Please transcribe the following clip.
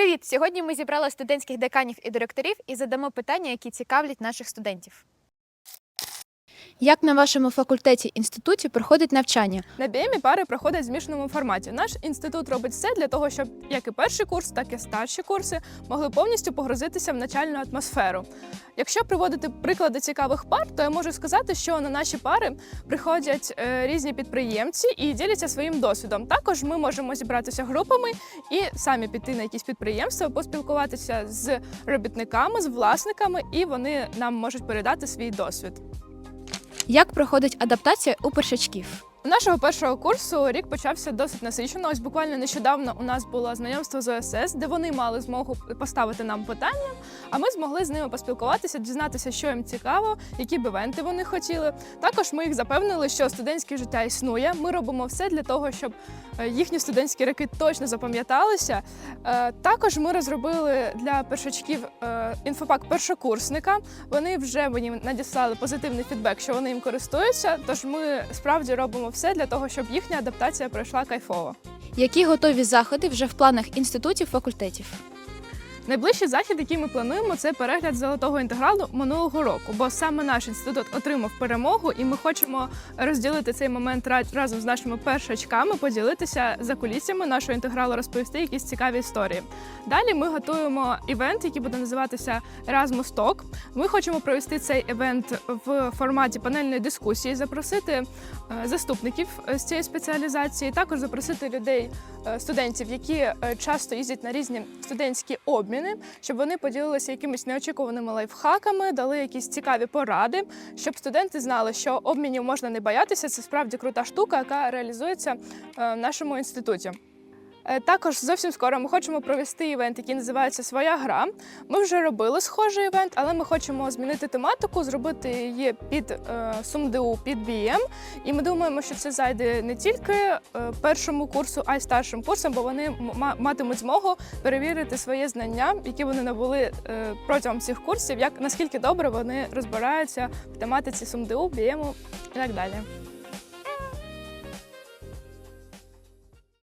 Привіт! Сьогодні ми зібрали студентських деканів і директорів і задамо питання, які цікавлять наших студентів. Як на вашому факультеті інституті проходить навчання? На BMI пари проходять в змішаному форматі. Наш інститут робить все для того, щоб як і перший курс, так і старші курси могли повністю погрузитися в начальну атмосферу. Якщо приводити приклади цікавих пар, то я можу сказати, що на наші пари приходять е, різні підприємці і діляться своїм досвідом. Також ми можемо зібратися групами і самі піти на якісь підприємства, поспілкуватися з робітниками, з власниками, і вони нам можуть передати свій досвід. Як проходить адаптація у першачків? У нашого першого курсу рік почався досить насичено. Ось буквально нещодавно у нас було знайомство з ОСС, де вони мали змогу поставити нам питання. А ми змогли з ними поспілкуватися, дізнатися, що їм цікаво, які б івенти вони хотіли. Також ми їх запевнили, що студентське життя існує. Ми робимо все для того, щоб е, їхні студентські роки точно запам'яталися. Е, Також ми розробили для першачків е, інфопак першокурсника. Вони вже мені надіслали позитивний фідбек, що вони їм користуються. Тож ми справді робимо все для того, щоб їхня адаптація пройшла кайфово. Які готові заходи вже в планах інститутів факультетів? Найближчий захід, який ми плануємо, це перегляд золотого інтегралу минулого року, бо саме наш інститут отримав перемогу, і ми хочемо розділити цей момент ра- разом з нашими першачками, поділитися за кулісами нашого інтегралу, розповісти якісь цікаві історії. Далі ми готуємо івент, який буде називатися Erasmus Talk. Ми хочемо провести цей івент в форматі панельної дискусії, запросити е, заступників е, з цієї спеціалізації, також запросити людей, е, студентів, які часто їздять на різні студентські обміни, щоб вони поділилися якимись неочікуваними лайфхаками, дали якісь цікаві поради, щоб студенти знали, що обмінів можна не боятися. Це справді крута штука, яка реалізується е, в нашому інституті. Е, Також зовсім скоро ми хочемо провести івент, який називається Своя гра. Ми вже робили схожий івент, але ми хочемо змінити тематику, зробити її під е, СумДУ, під BM. І ми думаємо, що це зайде не тільки е, першому курсу, а й старшим курсам, бо вони матимуть змогу перевірити своє знання, які вони набули е, протягом цих курсів, як наскільки добре вони розбираються в тематиці СумДУ, BM і так далі.